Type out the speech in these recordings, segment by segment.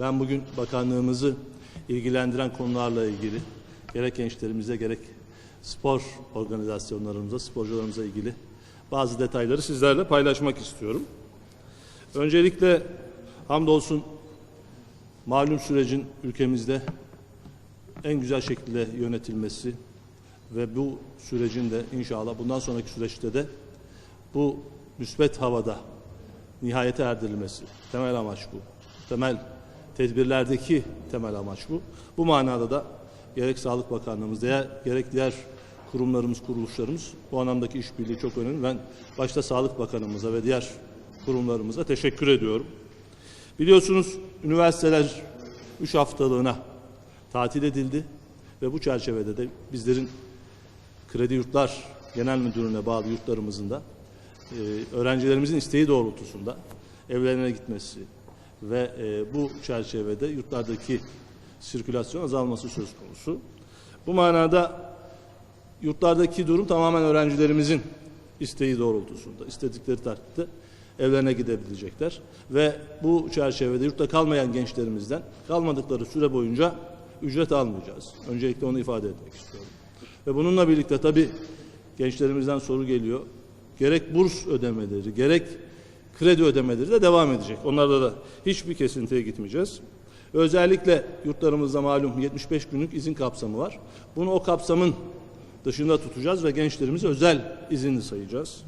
Ben bugün bakanlığımızı ilgilendiren konularla ilgili gerek gençlerimize gerek spor organizasyonlarımıza, sporcularımıza ilgili bazı detayları sizlerle paylaşmak istiyorum. Öncelikle hamdolsun malum sürecin ülkemizde en güzel şekilde yönetilmesi ve bu sürecin de inşallah bundan sonraki süreçte de bu müsbet havada nihayete erdirilmesi. Temel amaç bu. Temel tedbirlerdeki temel amaç bu. Bu manada da gerek Sağlık Bakanlığımız, diğer, gerek diğer kurumlarımız, kuruluşlarımız bu anlamdaki işbirliği çok önemli. Ben başta Sağlık Bakanımıza ve diğer kurumlarımıza teşekkür ediyorum. Biliyorsunuz üniversiteler 3 haftalığına tatil edildi ve bu çerçevede de bizlerin Kredi Yurtlar Genel Müdürlüğü'ne bağlı yurtlarımızın da e, öğrencilerimizin isteği doğrultusunda evlerine gitmesi ve e, bu çerçevede yurtlardaki sirkülasyon azalması söz konusu. Bu manada yurtlardaki durum tamamen öğrencilerimizin isteği doğrultusunda, istedikleri takdirde evlerine gidebilecekler. Ve bu çerçevede yurtta kalmayan gençlerimizden kalmadıkları süre boyunca ücret almayacağız. Öncelikle onu ifade etmek istiyorum. Ve bununla birlikte tabii gençlerimizden soru geliyor. Gerek burs ödemeleri, gerek kredi ödemeleri de devam edecek. Onlarda da hiçbir kesintiye gitmeyeceğiz. Özellikle yurtlarımızda malum 75 günlük izin kapsamı var. Bunu o kapsamın dışında tutacağız ve gençlerimizi özel izinli sayacağız.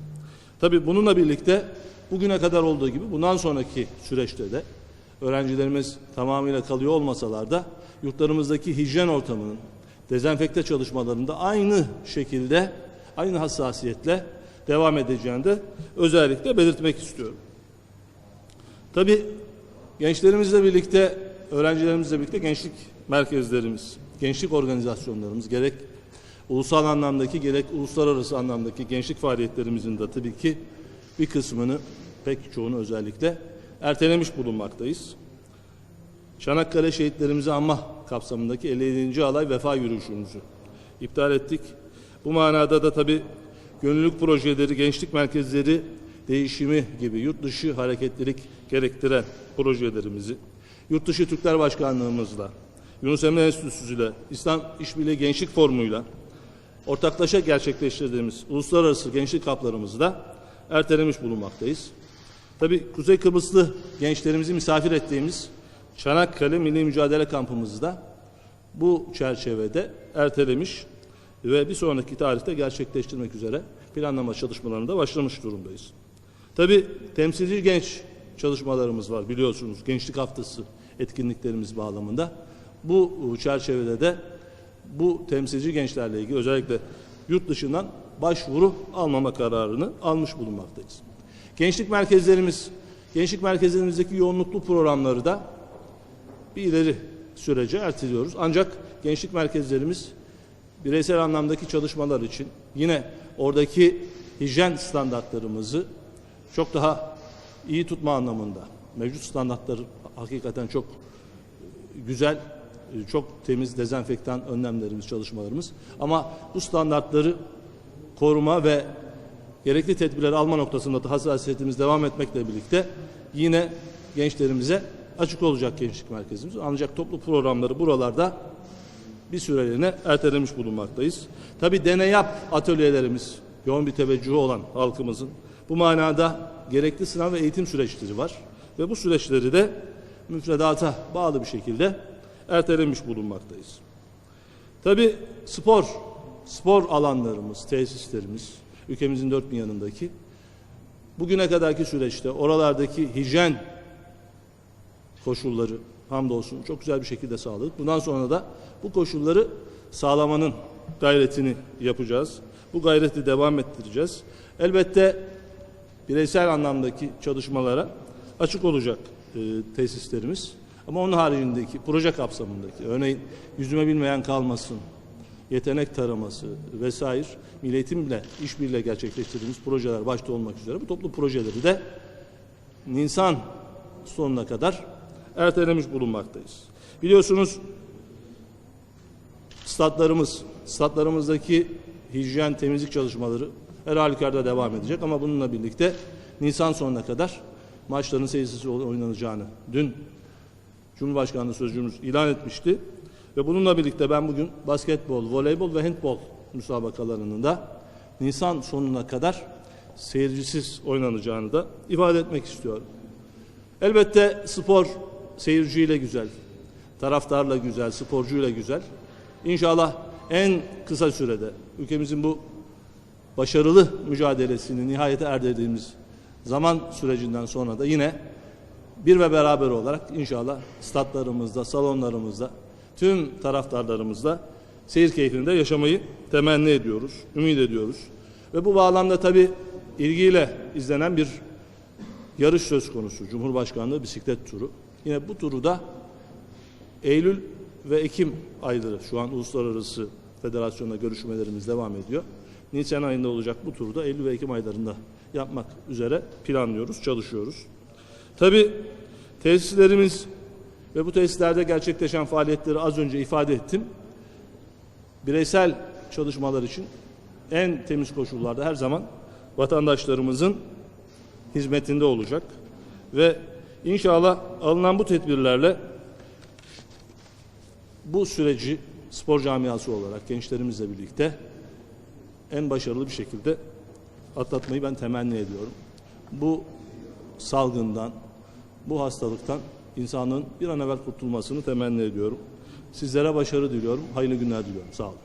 Tabii bununla birlikte bugüne kadar olduğu gibi bundan sonraki süreçte de öğrencilerimiz tamamıyla kalıyor olmasalar da yurtlarımızdaki hijyen ortamının dezenfekte çalışmalarında aynı şekilde, aynı hassasiyetle devam edeceğini de özellikle belirtmek istiyorum. Tabii gençlerimizle birlikte, öğrencilerimizle birlikte gençlik merkezlerimiz, gençlik organizasyonlarımız gerek ulusal anlamdaki gerek uluslararası anlamdaki gençlik faaliyetlerimizin de tabii ki bir kısmını, pek çoğunu özellikle ertelemiş bulunmaktayız. Çanakkale şehitlerimizi anma kapsamındaki 57. alay vefa yürüyüşümüzü iptal ettik. Bu manada da tabii gönüllülük projeleri, gençlik merkezleri değişimi gibi yurt dışı hareketlilik gerektiren projelerimizi yurt dışı Türkler Başkanlığımızla, Yunus Emre Enstitüsü'yle, İslam İşbirliği Gençlik Forumu'yla ortaklaşa gerçekleştirdiğimiz uluslararası gençlik kaplarımızı da ertelemiş bulunmaktayız. Tabii Kuzey Kıbrıslı gençlerimizi misafir ettiğimiz Çanakkale Milli Mücadele Kampımızı da bu çerçevede ertelemiş ve bir sonraki tarihte gerçekleştirmek üzere planlama çalışmalarına da başlamış durumdayız. Tabii temsilci genç çalışmalarımız var biliyorsunuz Gençlik Haftası etkinliklerimiz bağlamında. Bu çerçevede de bu temsilci gençlerle ilgili özellikle yurt dışından başvuru almama kararını almış bulunmaktayız. Gençlik merkezlerimiz, gençlik merkezlerimizdeki yoğunluklu programları da bir ileri sürece erteliyoruz. Ancak gençlik merkezlerimiz bireysel anlamdaki çalışmalar için yine oradaki hijyen standartlarımızı çok daha iyi tutma anlamında mevcut standartlar hakikaten çok güzel, çok temiz dezenfektan önlemlerimiz, çalışmalarımız. Ama bu standartları koruma ve gerekli tedbirleri alma noktasında da hassasiyetimiz devam etmekle birlikte yine gençlerimize açık olacak gençlik merkezimiz. Ancak toplu programları buralarda bir süreliğine ertelemiş bulunmaktayız. Tabi deney yap atölyelerimiz yoğun bir teveccühü olan halkımızın bu manada gerekli sınav ve eğitim süreçleri var. Ve bu süreçleri de müfredata bağlı bir şekilde ertelemiş bulunmaktayız. Tabi spor, spor alanlarımız, tesislerimiz, ülkemizin dört bir yanındaki bugüne kadarki süreçte oralardaki hijyen koşulları hamdolsun çok güzel bir şekilde sağladık. Bundan sonra da bu koşulları sağlamanın gayretini yapacağız. Bu gayreti devam ettireceğiz. Elbette bireysel anlamdaki çalışmalara açık olacak e, tesislerimiz. Ama onun haricindeki proje kapsamındaki örneğin yüzüme bilmeyen kalmasın, yetenek taraması vesaire Milli Eğitimle işbirliğiyle gerçekleştirdiğimiz projeler başta olmak üzere bu toplu projeleri de Nisan sonuna kadar ertelemiş bulunmaktayız. Biliyorsunuz statlarımız, statlarımızdaki hijyen temizlik çalışmaları her halükarda devam edecek ama bununla birlikte Nisan sonuna kadar maçların seyircisiz oynanacağını dün Cumhurbaşkanlığı Sözcüğümüz ilan etmişti. Ve bununla birlikte ben bugün basketbol, voleybol ve handbol müsabakalarının da Nisan sonuna kadar seyircisiz oynanacağını da ifade etmek istiyorum. Elbette spor seyirciyle güzel, taraftarla güzel, sporcuyla güzel. İnşallah en kısa sürede ülkemizin bu başarılı mücadelesini nihayete erdirdiğimiz zaman sürecinden sonra da yine bir ve beraber olarak inşallah statlarımızda, salonlarımızda, tüm taraftarlarımızla seyir keyfinde yaşamayı temenni ediyoruz, ümit ediyoruz. Ve bu bağlamda tabii ilgiyle izlenen bir yarış söz konusu. Cumhurbaşkanlığı bisiklet turu. Yine bu turu da Eylül ve Ekim ayları şu an uluslararası federasyonla görüşmelerimiz devam ediyor. Nisan ayında olacak bu turu da Eylül ve Ekim aylarında yapmak üzere planlıyoruz, çalışıyoruz. Tabi tesislerimiz ve bu tesislerde gerçekleşen faaliyetleri az önce ifade ettim. Bireysel çalışmalar için en temiz koşullarda her zaman vatandaşlarımızın hizmetinde olacak ve inşallah alınan bu tedbirlerle bu süreci spor camiası olarak gençlerimizle birlikte en başarılı bir şekilde atlatmayı ben temenni ediyorum. Bu salgından, bu hastalıktan insanlığın bir an evvel kurtulmasını temenni ediyorum. Sizlere başarı diliyorum. Hayırlı günler diliyorum. Sağ olun.